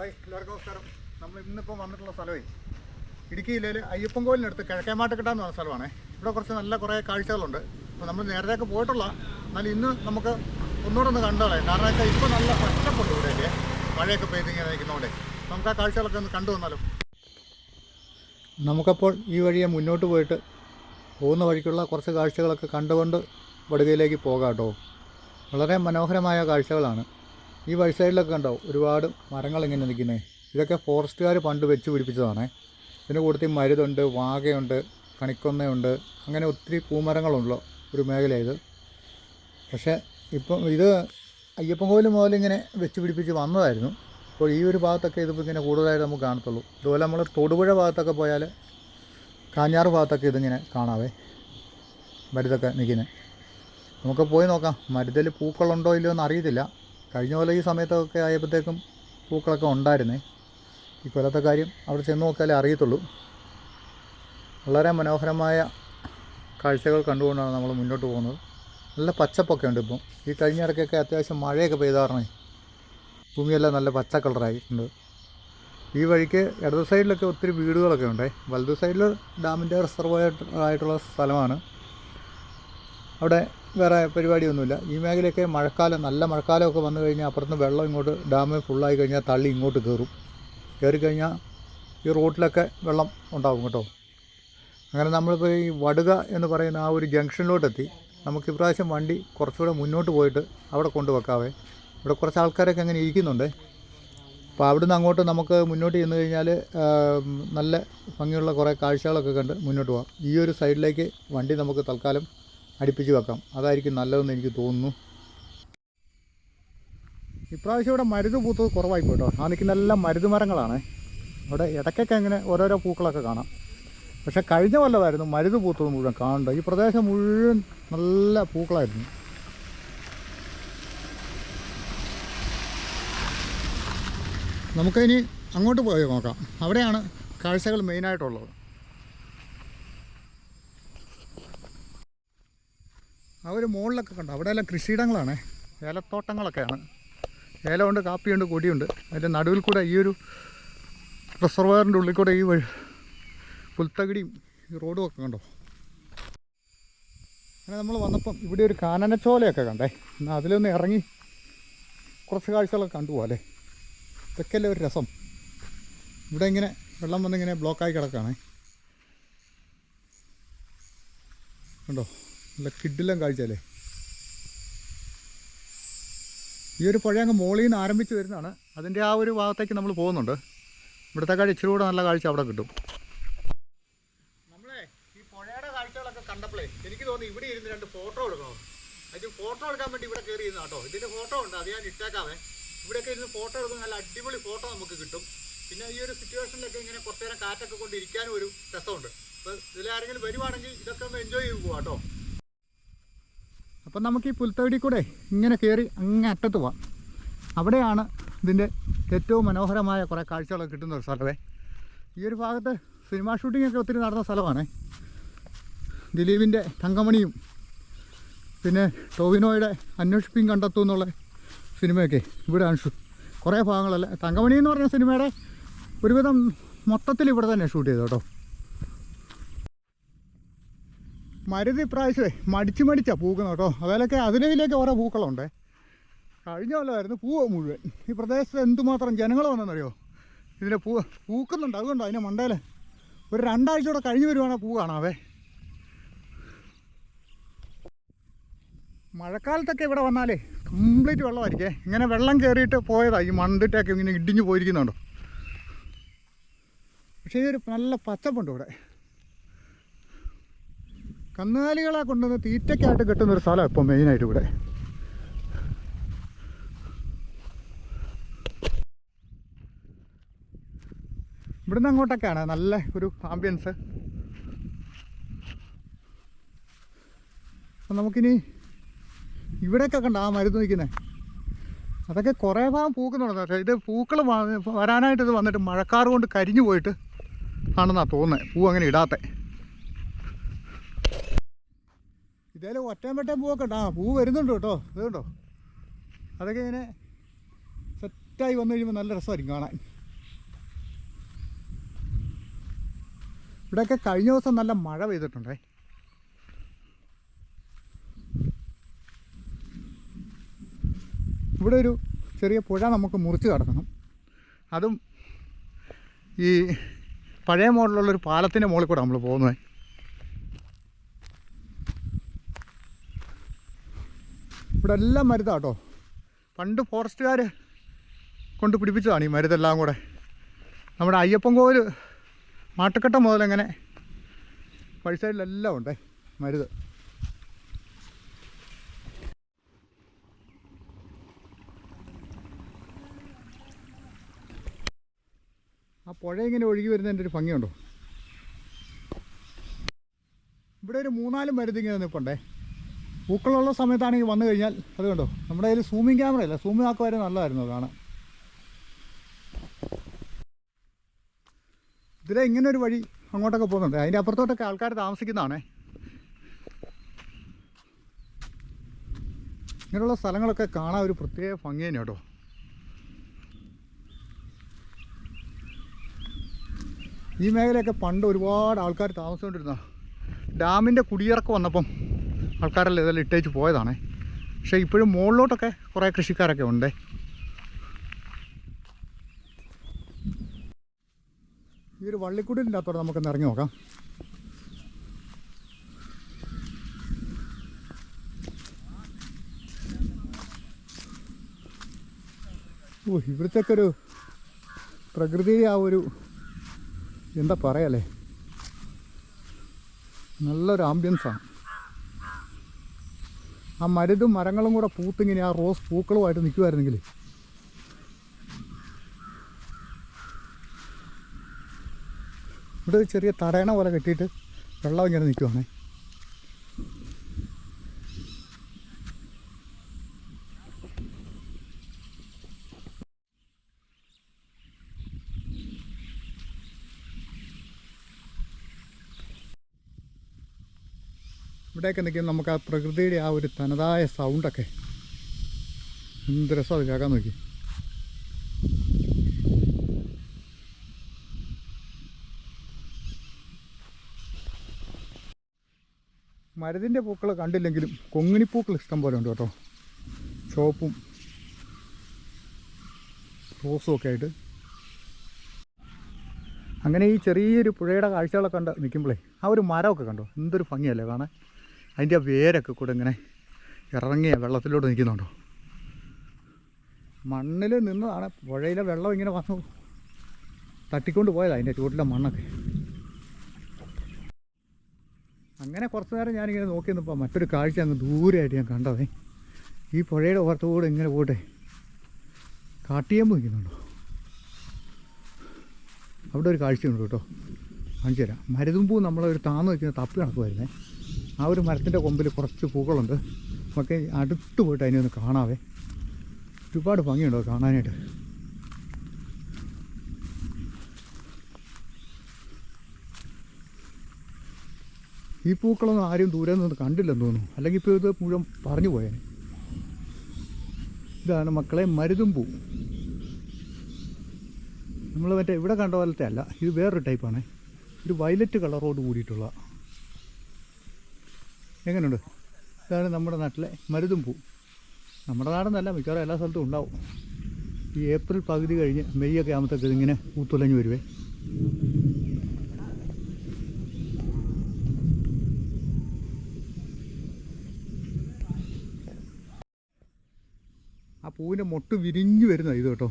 Hi എല്ലാവർക്കും നമസ്കാരം. നമ്മൾ ഇന്നിപ്പോൾ വന്നിട്ടുള്ള സ്ഥലമേ ഇടുക്കി ജില്ലയിൽ അയ്യപ്പൻകോലിനടുത്ത് കിഴക്കേമാട്ടുകെട്ട എന്ന് പറഞ്ഞ സ്ഥലമാണ്. ഇവിടെ കുറച്ച് നല്ല കുറേ കാഴ്ചകളുണ്ട്. അപ്പോൾ നമ്മൾ നേരത്തെയൊക്കെ പോയിട്ടുള്ള എന്നാൽ ഇന്ന് നമുക്ക് ഒന്നുകൂടെ ഒന്ന് കണ്ടോളെ. കാരണം വെച്ചാൽ ഇപ്പോൾ നല്ല പച്ചപ്പുണ്ട് ഇവിടെയൊക്കെ. മഴയൊക്കെ പെയ്തിങ്ങനെ നിൽക്കുന്നതുകൊണ്ട്. നമുക്ക് ആ കാഴ്ചകളൊക്കെ ഒന്ന് കണ്ടു വന്നാലും? നമുക്കപ്പോൾ ഈ വഴിയെ മുന്നോട്ട് പോയിട്ട് പോകുന്ന വഴിക്കുള്ള കുറച്ച് കാഴ്ചകളൊക്കെ കണ്ടുകൊണ്ട് വടുകയിലേക്ക് പോകാം കേട്ടോ. വളരെ മനോഹരമായ കാഴ്ചകളാണ്. ഈ വഴി സൈഡിലൊക്കെ ഉണ്ടാവും ഒരുപാട് മരങ്ങൾ ഇങ്ങനെ നിൽക്കുന്നത് ഇതൊക്കെ ഫോറസ്റ്റുകാർ പണ്ട് വെച്ച് പിടിപ്പിച്ചതാണ്. ഇതിന്റെ കൂട്ടത്തിൽ മരുതുണ്ട് വാഗയുണ്ട് കണിക്കൊന്നയുണ്ട്. അങ്ങനെ ഒത്തിരി പൂമരങ്ങളുള്ള ഒരു മേഖല ഇത്. പക്ഷേ ഇപ്പം ഇത് അയ്യപ്പൻകോവിൽ മുതൽ ഇങ്ങനെ വെച്ച് പിടിപ്പിച്ച് വന്നതായിരുന്നു. അപ്പോൾ ഈ ഒരു ഭാഗത്തൊക്കെ ഇതിപ്പോൾ ഇങ്ങനെ കൂടുതലായിട്ട് നമുക്ക് കാണത്തുള്ളൂ. അതുപോലെ നമ്മൾ തൊടുപുഴ ഭാഗത്തൊക്കെ പോയാൽ കാഞ്ഞാറ് ഭാഗത്തൊക്കെ ഇതിങ്ങനെ കാണാവേ. മരുതൊക്കെ നിൽക്കുന്നത് നമുക്ക് പോയി നോക്കാം. മരുതിൽ പൂക്കളുണ്ടോ ഇല്ലയോ എന്ന് അറിയത്തില്ല. കഴിഞ്ഞ പോലെ ഈ സമയത്തൊക്കെ ആയപ്പോഴത്തേക്കും പൂക്കളൊക്കെ ഉണ്ടായിരുന്നേ. ഈ കൊല്ലത്തെ കാര്യം അവിടെ ചെന്ന് നോക്കിയാലേ അറിയത്തുള്ളൂ. വളരെ മനോഹരമായ കാഴ്ചകൾ കണ്ടുകൊണ്ടാണ് നമ്മൾ മുന്നോട്ട് പോകുന്നത്. നല്ല പച്ചപ്പൊക്കെ ഉണ്ട് ഇപ്പം. ഈ കഴിഞ്ഞ ഇടയ്ക്കൊക്കെ അത്യാവശ്യം മഴയൊക്കെ പെയ്താറണേ ഭൂമിയെല്ലാം നല്ല പച്ച കളറായിട്ടുണ്ട് ഈ വഴിക്ക് ഇടത് സൈഡിലൊക്കെ ഒത്തിരി വീടുകളൊക്കെ ഉണ്ട്. വലത് സൈഡിൽ ഡാമിന്റെ റിസർവ് ആയിട്ടുള്ള സ്ഥലമാണ്. അവിടെ വേറെ പരിപാടിയൊന്നുമില്ല. ഈ മേഖലയൊക്കെ മഴക്കാലം നല്ല മഴക്കാലമൊക്കെ വന്നു കഴിഞ്ഞാൽ അപ്പുറത്ത് വെള്ളം ഇങ്ങോട്ട് ഡാം ഫുള്ളായി കഴിഞ്ഞാൽ തള്ളി ഇങ്ങോട്ട് കയറും. കയറി കഴിഞ്ഞാൽ ഈ റോട്ടിലൊക്കെ വെള്ളം ഉണ്ടാവും കേട്ടോ. അങ്ങനെ നമ്മളിപ്പോൾ ഈ വടുക എന്ന് പറയുന്ന ആ ഒരു ജംഗ്ഷനിലോട്ടെത്തി. നമുക്ക് ഇപ്രാവശ്യം വണ്ടി കുറച്ചുകൂടെ മുന്നോട്ട് പോയിട്ട് അവിടെ കൊണ്ടുവെക്കാവേ. ഇവിടെ കുറച്ച് ആൾക്കാരൊക്കെ അങ്ങനെ ഇരിക്കുന്നുണ്ട്. അപ്പോൾ അവിടുന്ന് അങ്ങോട്ട് നമുക്ക് മുന്നോട്ട് ചെന്ന് കഴിഞ്ഞാൽ നല്ല ഭംഗിയുള്ള കുറേ കാഴ്ചകളൊക്കെ കണ്ട് മുന്നോട്ട് പോകാം ഈ ഒരു സൈഡിലേക്ക് വണ്ടി നമുക്ക് തൽക്കാലം അടുപ്പിച്ച് വെക്കാം. അതായിരിക്കും നല്ലതെന്ന് എനിക്ക് തോന്നുന്നു. ഇപ്രാവശ്യം ഇവിടെ മരുത് പൂത്തത് കുറവായി കേട്ടോ ആ നിൽക്കുന്നെല്ലാം മരുത് മരങ്ങളാണ്. അവിടെ ഇടയ്ക്കൊക്കെ അങ്ങനെ ഓരോരോ പൂക്കളൊക്കെ കാണാം. പക്ഷേ കഴിഞ്ഞ കൊല്ലമായിരുന്നു മരുത് പൂത്തത് മുഴുവൻ കാണണ്ട ഈ പ്രദേശം മുഴുവൻ നല്ല പൂക്കളായിരുന്നു. നമുക്കിനി അങ്ങോട്ട് പോയി നോക്കാം. അവിടെയാണ് കാഴ്ചകൾ മെയിനായിട്ടുള്ളത് ആ ഒരു മുകളിലൊക്കെ അവിടെ അവിടെയെല്ലാം കൃഷിയിടങ്ങളാണ്. ഏലത്തോട്ടങ്ങളൊക്കെയാണ്. ഏലമുണ്ട് കാപ്പിയുണ്ട് കൊടിയുണ്ട്. അതിന്റെ നടുവിൽ കൂടെ ഈ ഒരു റിസർവയറിന്റെ ഉള്ളിൽ കൂടെ ഈ വഴി പുൽത്തകിടിയും ഈ റോഡും ഒക്കെ കണ്ടോ? അങ്ങനെ നമ്മൾ വന്നപ്പം ഇവിടെ ഒരു കാനനച്ചോലയൊക്കെ കണ്ടേ. എന്നാൽ അതിലൊന്ന് ഇറങ്ങി കുറച്ച് കാഴ്ചകളൊക്കെ കണ്ടു അല്ലേ ഇതൊക്കെയല്ലേ ഒരു രസം? ഇവിടെ ഇങ്ങനെ വെള്ളം വന്നിങ്ങനെ ബ്ലോക്കായി കിടക്കുകയാണേ കണ്ടോ? നല്ല കിഡിലും കാഴ്ചയല്ലേ? ഈ ഒരു പുഴ അങ്ങ് മോളിൽ നിന്ന് ആരംഭിച്ച് വരുന്നതാണ്. അതിന്റെ ആ ഒരു ഭാഗത്തേക്ക് നമ്മൾ പോകുന്നുണ്ട്. ഇവിടുത്തെ കാഴ്ച ഇച്ചിരി കൂടെ നല്ല കാഴ്ച അവിടെ കിട്ടും. നമ്മളെ ഈ പുഴയുടെ കാഴ്ചകളൊക്കെ കണ്ടപ്പോഴേ എനിക്ക് തോന്നി ഇവിടെ ഇരുന്ന് രണ്ട് ഫോട്ടോ എടുക്കണം. അതിന് ഫോട്ടോ എടുക്കാൻ വേണ്ടി ഇവിടെ കയറി ഇരുന്ന കേട്ടോ. ഇതിന്റെ ഫോട്ടോ ഉണ്ട് അത് ഞാൻ ഇട്ടേക്കാവേ ഇവിടെയൊക്കെ ഇരുന്ന് ഫോട്ടോ എടുക്കുന്ന നല്ല അടിപൊളി ഫോട്ടോ നമുക്ക് കിട്ടും. പിന്നെ ഈ ഒരു സിറ്റുവേഷനിലൊക്കെ ഇങ്ങനെ കുറച്ച് നേരം കാറ്റൊക്കെ കൊണ്ട് ഇരിക്കാനും ഒരു രസമുണ്ട്. അപ്പോൾ ഇതിലാരെങ്കിലും വരുവാണെങ്കിൽ ഇതൊക്കെ ഒന്ന് എൻജോയ് ചെയ്ത് കേട്ടോ. അപ്പം നമുക്ക് ഈ പുൽത്തവിടി കൂടെ ഇങ്ങനെ കയറി അങ്ങ് അറ്റത്ത് പോവാം. അവിടെയാണ് ഇതിന്റെ ഏറ്റവും മനോഹരമായ കുറേ കാഴ്ചകളൊക്കെ കിട്ടുന്ന ഒരു സ്ഥലമേ. ഈ ഒരു ഭാഗത്ത് സിനിമാ ഷൂട്ടിങ്ങൊക്കെ ഒത്തിരി നടന്ന സ്ഥലമാണ്. ദിലീപിന്റെ തങ്കമണിയും പിന്നെ ടോവിനോയുടെ അന്വേഷിപ്പിയും കണ്ടെത്തും എന്നുള്ള സിനിമയൊക്കെ ഇവിടെയാണ് ഷൂ കുറേ ഭാഗങ്ങളല്ല? തങ്കമണി എന്ന് പറഞ്ഞ സിനിമയുടെ ഒരുവിധം മൊത്തത്തിൽ ഇവിടെ തന്നെ ഷൂട്ട് ചെയ്തു കേട്ടോ. മരുതി ഇപ്രാവശ്യമേ മടിച്ച് മടിച്ചാ പൂക്കുന്നത് കേട്ടോ. അതിലൊക്കെ അതിലേക്ക് ഓരോ പൂക്കളുണ്ട്. കഴിഞ്ഞ കൊല്ലമായിരുന്നു പൂവ് മുഴുവൻ. ഈ പ്രദേശത്ത് എന്തുമാത്രം ജനങ്ങൾ വന്നെന്നറിയോ? ഇതിന്റെ പൂ പൂക്കുന്നുണ്ട്. അതുകൊണ്ടോ അതിന്റെ മണ്ടയിൽ ഒരു രണ്ടാഴ്ച കൂടെ കഴിഞ്ഞ് വരുവാണെങ്കിൽ പൂ കാണാവേ. മഴക്കാലത്തൊക്കെ ഇവിടെ വന്നാലേ കംപ്ലീറ്റ് വെള്ളമായിരിക്കേ. ഇങ്ങനെ വെള്ളം കയറിയിട്ട് പോയതാണ് ഈ മണ്ടിട്ടൊക്കെ ഇങ്ങനെ ഇടിഞ്ഞു പോയിരിക്കുന്നുണ്ടോ? പക്ഷേ ഈ ഒരു നല്ല പച്ചപ്പുണ്ട് ഇവിടെ. കന്നുകാലികളെ കൊണ്ടുവന്ന് തീറ്റയ്ക്കായിട്ട് കിട്ടുന്ന ഒരു സ്ഥലം ഇപ്പം മെയിനായിട്ട് ഇവിടെ. ഇവിടുന്ന് അങ്ങോട്ടൊക്കെയാണ് നല്ല ഒരു ആംബിയൻസ് അപ്പം നമുക്കിനി ഇവിടെയൊക്കെ കണ്ട ആ മരുന്ന് വയ്ക്കുന്നത് അതൊക്കെ കുറേ ഭാഗം പൂക്കുന്നുണ്ട് പക്ഷേ ഇത് പൂക്കൾ വരാനായിട്ട് ഇത് വന്നിട്ട് മഴക്കാറ് കൊണ്ട് കരിഞ്ഞു പോയിട്ട് ആണെന്നാണ് തോന്നുന്നത് പൂ അങ്ങനെ ഇടാത്ത. ഇതേലും ഒറ്റയും വെട്ടയും പൂവൊക്കെ ഉണ്ട്. ആ പൂ വരുന്നുണ്ട് കേട്ടോ. ഇത് അതൊക്കെ ഇങ്ങനെ സെറ്റായി വന്നു കഴിയുമ്പോൾ നല്ല രസമായിരിക്കും കാണാൻ. ഇവിടെയൊക്കെ കഴിഞ്ഞ ദിവസം നല്ല മഴ പെയ്തിട്ടുണ്ടേ. ഇവിടെ ഒരു ചെറിയ പുഴ നമുക്ക് മുറിച്ച് കടക്കണം. അതും ഈ പഴയ മോഡലുള്ളൊരു പാലത്തിന്റെ മുകളിൽ കൂടെ നമ്മൾ പോകുന്നത്. ഇവിടെ എല്ലാം മരുതാട്ടോ പണ്ട് ഫോറസ്റ്റുകാർ കൊണ്ട് പിടിപ്പിച്ചതാണ് ഈ മരുതെല്ലാം കൂടെ. നമ്മുടെ അയ്യപ്പൻ കോവിൽ മാട്ടുക്കട്ട മുതലെങ്ങനെ വഴി സൈഡിലെല്ലാം ഉണ്ടേ മരുത് ആ പുഴ ഇങ്ങനെ ഒഴുകി വരുന്നതിന്റെ ഒരു ഭംഗിയുണ്ടോ? ഇവിടെ ഒരു മൂന്നാൽ മരുത് ഇങ്ങനെ നിൽപ്പുണ്ടേ. പൂക്കളുള്ള സമയത്താണെങ്കിൽ വന്നു കഴിഞ്ഞാൽ. അത് കണ്ടോ? നമ്മുടെ കയ്യിൽ സൂമിങ് ക്യാമറ അല്ല സൂമിങ് ആക്കുക വരെ നല്ലതായിരുന്നു കാണാൻ. ഇതിലെ ഇങ്ങനെ ഒരു വഴി അങ്ങോട്ടൊക്കെ പോകുന്നുണ്ട്. അതിന്റെ അപ്പുറത്തോട്ടൊക്കെ ആൾക്കാർ താമസിക്കുന്നതാണേ. ഇങ്ങനെയുള്ള സ്ഥലങ്ങളൊക്കെ കാണാൻ ഒരു പ്രത്യേക ഭംഗി തന്നെ കേട്ടോ. ഈ മേഖലയൊക്കെ പണ്ട് ഒരുപാട് ആൾക്കാർ താമസിച്ചുകൊണ്ടിരുന്ന ഡാമിന്റെ കുടിയിറക്കം വന്നപ്പം ആൾക്കാരെല്ലാം ഇതെല്ലാം ഇട്ടേച്ച് പോയതാണേ. പക്ഷേ ഇപ്പോഴും മുകളിലോട്ടൊക്കെ കുറേ കൃഷിക്കാരൊക്കെ ഉണ്ട്. ഈ ഒരു വള്ളിക്കുടിലിന്റെ അകത്തോടെ നമുക്കൊന്ന് ഇറങ്ങി നോക്കാം. ഓ ഇവിടുത്തെയൊക്കെ ഒരു പ്രകൃതിയുടെ ആ ഒരു എന്താ പറയല്ലേ? നല്ലൊരു ആംബിയൻസാണ് ആ മരുതും മരങ്ങളും കൂടെ പൂത്തിങ്ങനെ ആ റോസ് പൂക്കളുമായിട്ട് നിൽക്കുമായിരുന്നെങ്കിൽ ഇവിടെ ചെറിയ തടയണ പോലെ കെട്ടിയിട്ട് വെള്ളം ഇങ്ങനെ നിൽക്കുവാണേ. ഇവിടെയൊക്കെ നിൽക്കുമ്പോൾ നമുക്ക് ആ പ്രകൃതിയുടെ ആ ഒരു തനതായ സൗണ്ടൊക്കെ എന്ത് രസം അത് കേൾക്കാൻ നോക്കി. മരുതിന്റെ പൂക്കൾ കണ്ടില്ലെങ്കിലും കൊങ്ങിണിപ്പൂക്കൾ ഇഷ്ടം പോലെ ഉണ്ട് കേട്ടോ. ചോപ്പും റോസും ഒക്കെ ആയിട്ട്. അങ്ങനെ ഈ ചെറിയൊരു പുഴയുടെ കാഴ്ചകളൊക്കെ കണ്ട് നിൽക്കുമ്പോഴേ ആ ഒരു മരമൊക്കെ കണ്ടോ? എന്തൊരു ഭംഗിയല്ലേ കാണാൻ. അതിന്റെ ആ വേരൊക്കെ കൂടെ ഇങ്ങനെ ഇറങ്ങിയ വെള്ളത്തിലോട്ട് നിൽക്കുന്നുണ്ടോ? മണ്ണിൽ നിന്നതാണ് പുഴയിലെ വെള്ളം ഇങ്ങനെ വന്നു തട്ടിക്കൊണ്ട് പോയതാണ് അതിന്റെ ചുവട്ടിലെ മണ്ണൊക്കെ. അങ്ങനെ കുറച്ച് നേരം ഞാനിങ്ങനെ നോക്കി നിന്നപ്പോൾ മറ്റൊരു കാഴ്ച അങ്ങ് ദൂരെയായിട്ട് ഞാൻ കണ്ടതേ. ഈ പുഴയുടെ ഓർത്തുകൂടെ ഇങ്ങനെ പോട്ടെ കാട്ടിയമ്പ് നിൽക്കുന്നുണ്ടോ? അവിടെ ഒരു കാഴ്ചയുണ്ട് കേട്ടോ. കാണിച്ചു തരാം മരുതുമ്പൂ നമ്മളൊരു താന്ന് വയ്ക്കുന്ന തപ്പി നടക്കുമായിരുന്നേ ആ ഒരു മരത്തിന്റെ കൊമ്പിൽ കുറച്ച് പൂക്കളുണ്ട്. നമുക്ക് അടുത്ത് പോയിട്ട് അതിനെ ഒന്ന് കാണാവേ. ഒരുപാട് ഭംഗിയുണ്ടോ കാണാനായിട്ട്. ഈ പൂക്കളൊന്നും ആരും ദൂരെ നിന്ന് കണ്ടില്ലെന്ന് തോന്നുന്നു. അല്ലെങ്കിൽ ഇപ്പോൾ ഇത് മുഴുവൻ പറഞ്ഞു പോയേനെ. ഇതാണ് മക്കളെ മരുതും പൂ നമ്മൾ മറ്റേ ഇവിടെ കണ്ട പോലത്തെ അല്ല. ഇത് വേറൊരു ടൈപ്പാണ്. ഒരു വയലറ്റ് കളറോട് കൂടിയിട്ടുള്ള എങ്ങനെയുണ്ട് ഇതാണ് നമ്മുടെ നാട്ടിലെ മരുതും പൂ നമ്മുടെ നാടെന്നല്ല മിക്കവാറും എല്ലാ സ്ഥലത്തും ഉണ്ടാവും. ഈ ഏപ്രിൽ പകുതി കഴിഞ്ഞ് മെയ് ഒക്കെ ആകുമ്പോഴത്തേക്ക് ഇതിങ്ങനെ പൂത്തുലഞ്ഞ് വരുവേ. ആ പൂവിന്റെ മൊട്ട് വിരിഞ്ഞു വരുന്ന ഇത് കേട്ടോ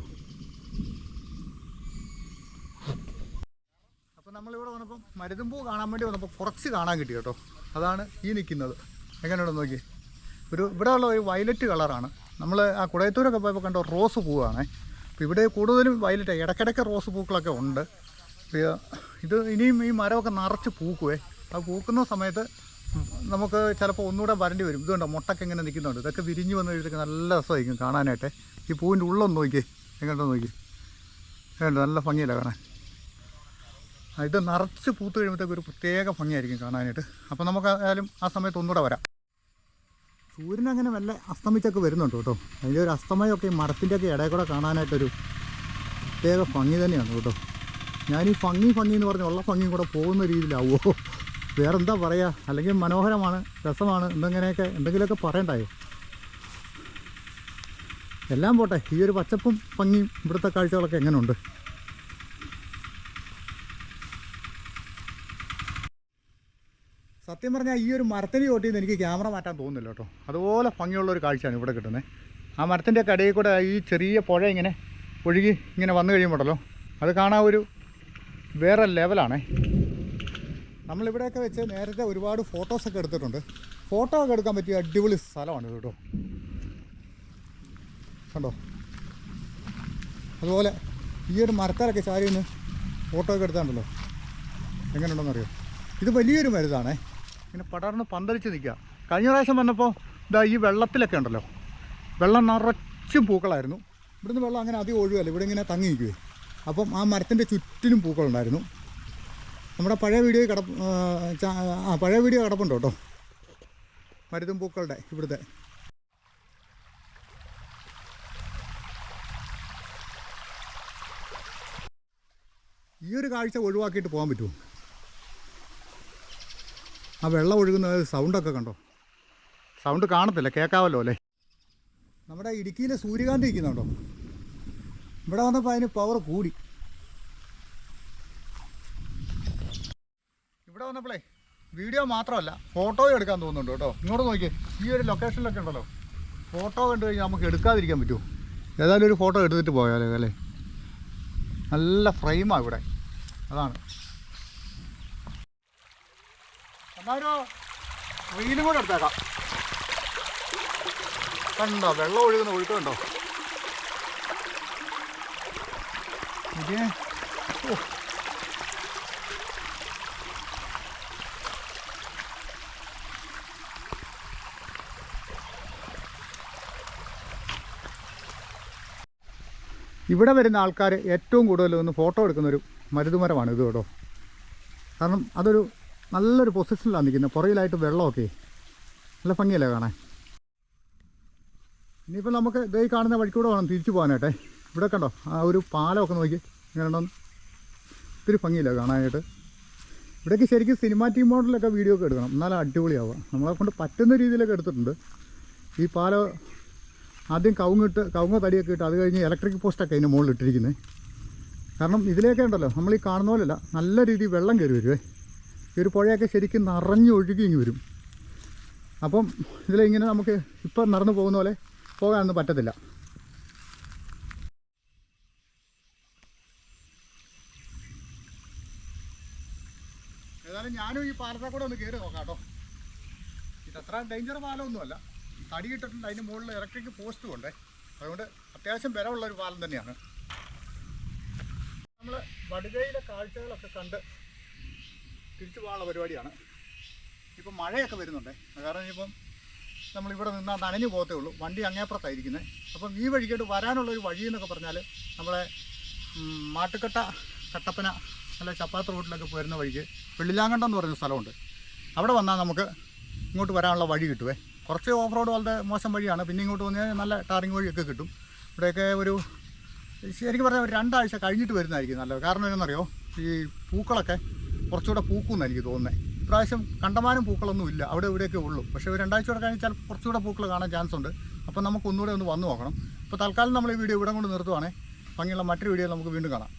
അപ്പം നമ്മളിവിടെ വന്നപ്പം മരുതുമ്പൂ കാണാൻ വേണ്ടി വന്നപ്പോൾ കുറച്ച് കാണാൻ കിട്ടി കേട്ടോ. അതാണ് ഈ നിൽക്കുന്നത് എങ്ങനെയുണ്ടെന്ന് നോക്കി. ഒരു ഇവിടെ ഉള്ള ഒരു വയലറ്റ് കളറാണ്. നമ്മൾ ആ കുടയത്തൂരൊക്കെ പോയപ്പോൾ കണ്ട റോസ് പൂവാണേ. അപ്പോൾ ഇവിടെ കൂടുതലും വയലറ്റ് ഇടയ്ക്കിടയ്ക്ക് റോസ് പൂക്കളൊക്കെ ഉണ്ട്. ഇത് ഇനിയും ഈ മരമൊക്കെ നിറച്ച് പൂക്കുവേ. ആ പൂക്കുന്ന സമയത്ത് നമുക്ക് ചിലപ്പോൾ ഒന്നുകൂടെ വരേണ്ടി വരും. ഇതുകൊണ്ടോ മുട്ടൊക്കെ ഇങ്ങനെ നിൽക്കുന്നുണ്ട്. ഇതൊക്കെ വിരിഞ്ഞ് വന്ന് കഴിച്ചൊക്കെ നല്ല രസമായിരിക്കും കാണാനായിട്ട്. ഈ പൂവിന്റെ ഉള്ളൊന്ന് നോക്കി എങ്ങോട്ടൊന്ന് നോക്കി. വേണ്ട നല്ല ഭംഗിയല്ല കാണാൻ. ഇത് നിറച്ച് പൂത്ത് കഴിയുമ്പോഴത്തേക്ക് ഒരു പ്രത്യേക ഭംഗിയായിരിക്കും കാണാനായിട്ട്. അപ്പോൾ നമുക്ക് ആയാലും ആ സമയത്ത് ഒന്നുകൂടെ വരാം. സൂര്യൻ അങ്ങനെ വല്ല അസ്തമിച്ചൊക്കെ വരുന്നുണ്ട് കേട്ടോ. അതിന്റെ ഒരു അസ്തമയമൊക്കെ ഈ മരത്തിന്റെയൊക്കെ ഇടയിൽ കൂടെ കാണാനായിട്ടൊരു പ്രത്യേക ഭംഗി തന്നെയാണ് കേട്ടോ. ഞാൻ ഈ ഭംഗി ഭംഗി എന്ന് പറഞ്ഞ ഉള്ള ഭംഗിയും കൂടെ പോകുന്ന രീതിയിലാവുമോ വേറെന്താ പറയുക അല്ലെങ്കിൽ മനോഹരമാണ് രസമാണ് എന്തെങ്ങനെയൊക്കെ എന്തെങ്കിലുമൊക്കെ പറയണ്ടായോ? എല്ലാം പോട്ടെ ഈ ഒരു പച്ചപ്പും ഭംഗിയും ഇവിടുത്തെ കാഴ്ചകളൊക്കെ എങ്ങനെയുണ്ട്? സത്യം പറഞ്ഞാൽ ഈ ഒരു മരത്തിന് ചോട്ടിൽ നിന്ന് എനിക്ക് ക്യാമറ മാറ്റാൻ തോന്നുന്നില്ല കേട്ടോ. അതുപോലെ ഭംഗിയുള്ള ഒരു കാഴ്ചയാണ് ഇവിടെ കിട്ടുന്നത് ആ മരത്തിന്റെ കടയിൽ കൂടെ ഈ ചെറിയ പുഴ ഇങ്ങനെ ഒഴുകി ഇങ്ങനെ വന്നു കഴിയുമ്പോഴല്ലോ അത് കാണാൻ ഒരു വേറെ ലെവലാണേ നമ്മളിവിടെയൊക്കെ വെച്ച് നേരത്തെ ഒരുപാട് ഫോട്ടോസൊക്കെ എടുത്തിട്ടുണ്ട്. ഫോട്ടോ ഒക്കെ എടുക്കാൻ പറ്റിയ അടിപൊളി സ്ഥലമാണ് കേട്ടോ. കണ്ടോ? അതുപോലെ ഈ ഒരു മരത്താലൊക്കെ ചാരി ഒന്ന് ഫോട്ടോ ഒക്കെ എടുത്താണ്ടല്ലോ. എങ്ങനെയുണ്ടെന്നറിയോ? ഇത് വലിയൊരു മരുതാണേ ഇങ്ങനെ പടർന്ന് പന്തലിച്ച് നിൽക്കുക. കഴിഞ്ഞ പ്രാവശ്യം വന്നപ്പോൾ ഇതാ ഈ വെള്ളത്തിലൊക്കെ ഉണ്ടല്ലോ. വെള്ളം നിറച്ചും പൂക്കളായിരുന്നു. ഇവിടുന്ന് വെള്ളം അങ്ങനെ അധികം ഒഴുകല്ല. ഇവിടെ ഇങ്ങനെ തങ്ങി നിൽക്കുവേ അപ്പം ആ മരത്തിന്റെ ചുറ്റിലും പൂക്കളുണ്ടായിരുന്നു. നമ്മുടെ പഴയ വീഡിയോ കിടപ്പ് ആ പഴയ വീഡിയോ കിടപ്പുണ്ട് കേട്ടോ. മരുതും പൂക്കളുടെ ഇവിടുത്തെ. ഈ ഒരു കാഴ്ച ഒഴിവാക്കിയിട്ട് പോകാൻ പറ്റുമോ? ആ വെള്ളം ഒഴുകുന്ന സൗണ്ടൊക്കെ കണ്ടോ? സൗണ്ട് കാണത്തില്ല കേൾക്കാമല്ലോ അല്ലേ? നമ്മുടെ ഇടുക്കിയിലെ സൂര്യകാന്തി ഇരിക്കുന്നുണ്ടോ? ഇവിടെ വന്നപ്പോൾ അതിന് പവർ കൂടി. ഇവിടെ വന്നപ്പോഴേ വീഡിയോ മാത്രമല്ല ഫോട്ടോയും എടുക്കാൻ തോന്നുന്നുണ്ട് കേട്ടോ. ഇങ്ങോട്ട് നോക്കിയേ ഈ ഒരു ലൊക്കേഷനിലൊക്കെ ഉണ്ടല്ലോ. ഫോട്ടോ കണ്ടു കഴിഞ്ഞാൽ നമുക്ക് എടുക്കാതിരിക്കാൻ പറ്റുമോ ഏതായാലും ഒരു ഫോട്ടോ എടുത്തിട്ട് പോയാലേ അല്ലേ? നല്ല ഫ്രെയിമാണ് ഇവിടെ. അതാണ്. എന്നാലോ? റീലും കൂടെ എടുത്തേക്കാം. കണ്ടോ വെള്ളം ഒഴുകുന്ന ഒഴുക്ക് കണ്ടോ. ഇവിടെ വരുന്ന ആൾക്കാർ ഏറ്റവും കൂടുതൽ ഒന്ന് ഫോട്ടോ എടുക്കുന്നൊരു മരുതുമരമാണ് ഇത് കേട്ടോ. കാരണം അതൊരു നല്ലൊരു പൊസിഷനിലാണ് നിൽക്കുന്നത്. പുറകിലായിട്ട് വെള്ളമൊക്കെ. നല്ല ഭംഗിയല്ലേ കാണാൻ? ഇനിയിപ്പോൾ നമുക്ക് ഇതേ കാണുന്ന വഴിക്കൂടെ വേണം തിരിച്ചു പോകാനായിട്ടെ. ഇവിടെ കണ്ടോ? ആ ഒരു പാലമൊക്കെ നോക്കി. ഇങ്ങനെ ഉണ്ടോന്ന് ഒത്തിരി ഭംഗിയില്ല കാണാനായിട്ട്. ഇവിടേക്ക് ശരിക്കും സിനിമാറ്റിക് മോഡലൊക്കെ വീഡിയോ ഒക്കെ എടുക്കണം. എന്നാലും അടിപൊളിയാവുക. നമ്മളെ കൊണ്ട് പറ്റുന്ന രീതിയിലൊക്കെ എടുത്തിട്ടുണ്ട്. ഈ പാലം ആദ്യം കവുങ്ങിട്ട് കവുങ്ങ തടിയൊക്കെ ഇട്ട് അത് കഴിഞ്ഞ് ഇലക്ട്രിക് പോസ്റ്റൊക്കെ അതിന്റെ മുകളിൽ ഇട്ടിരിക്കുന്നത്. കാരണം ഇതിലേക്ക് ഉണ്ടല്ലോ. നമ്മൾ ഈ കാണുന്ന പോലെയല്ല. നല്ല രീതിയിൽ വെള്ളം കയറി വരുവേ. ഈ ഒരു പുഴയൊക്കെ ശരിക്കും നിറഞ്ഞു ഒഴുകി ഇങ്ങ് വരും. അപ്പം ഇതിലിങ്ങനെ നമുക്ക് ഇപ്പം നടന്നു പോകുന്ന പോലെ പോകാനൊന്നും പറ്റത്തില്ല. ഏതായാലും ഞാനും ഈ പാലത്തെ കൂടെ ഒന്ന് കയറി നോക്കാം കേട്ടോ. ഇതത്ര ഡേഞ്ചർ പാലമൊന്നുമല്ല. തടിയിട്ടിട്ടുണ്ട് അതിന് മുകളിൽ ഇലക്ട്രിക് പോസ്റ്റും ഉണ്ട്. അതുകൊണ്ട് അത്യാവശ്യം ബലമുള്ള ഒരു പാലം തന്നെയാണ്. നമ്മൾ വടുകയിലെ കാഴ്ചകളൊക്കെ കണ്ട് തിരിച്ചു പോകാനുള്ള പരിപാടിയാണ്. ഇപ്പം മഴയൊക്കെ വരുന്നുണ്ട്. കാരണം ഇപ്പം നമ്മളിവിടെ നിന്നാൽ നനഞ്ഞു പോകത്തേ ഉള്ളൂ. വണ്ടി അങ്ങേപ്പുറത്തായിരിക്കുന്നത് അപ്പം ഈ വഴിക്കോട്ട് വരാനുള്ള ഒരു വഴി എന്നൊക്കെ പറഞ്ഞാൽ നമ്മളെ മാട്ടുക്കട്ട കട്ടപ്പന അല്ല ചപ്പാത്ത് റോഡിലൊക്കെ വരുന്ന വഴിക്ക് വെള്ളിലാങ്കണ്ടം എന്ന് പറയുന്ന സ്ഥലമുണ്ട്. അവിടെ വന്നാൽ നമുക്ക് ഇങ്ങോട്ട് വരാനുള്ള വഴി കിട്ടുവേ. കുറച്ച് ഓഫ് റോഡ് വളരെ മോശം വഴിയാണ്. പിന്നെ ഇങ്ങോട്ട് വന്നാൽ നല്ല ടാറിങ് വഴിയൊക്കെ കിട്ടും. ഇവിടെയൊക്കെ ഒരു ശരിക്കും പറഞ്ഞാൽ ഒരു രണ്ടാഴ്ച കഴിഞ്ഞിട്ട് വരുന്നതായിരിക്കും നല്ലത്. കാരണം എന്താണെന്നറിയോ? ഈ പൂക്കളൊക്കെ കുറച്ചുകൂടെ പൂക്കുമെന്ന് എനിക്ക് തോന്നുന്നത് ഇപ്രാവശ്യം കണ്ടമാനം പൂക്കളൊന്നും ഇല്ല. അവിടെ ഇവിടെയൊക്കെ ഉള്ളൂ. പക്ഷേ രണ്ടാഴ്ച കൂടെ കഴിഞ്ഞാൽ കുറച്ചുകൂടെ പൂക്കൾ കാണാൻ ചാൻസ് ഉണ്ട്. അപ്പോൾ നമുക്ക് ഒന്നുകൂടെ ഒന്ന് വന്നു നോക്കണം. അപ്പോൾ തൽക്കാലം നമ്മൾ ഈ വീഡിയോ ഇവിടെ കൊണ്ട് നിർത്തുവാണേ. ഭംഗിയുള്ള മറ്റൊരു വീഡിയോ നമുക്ക് വീണ്ടും കാണാം.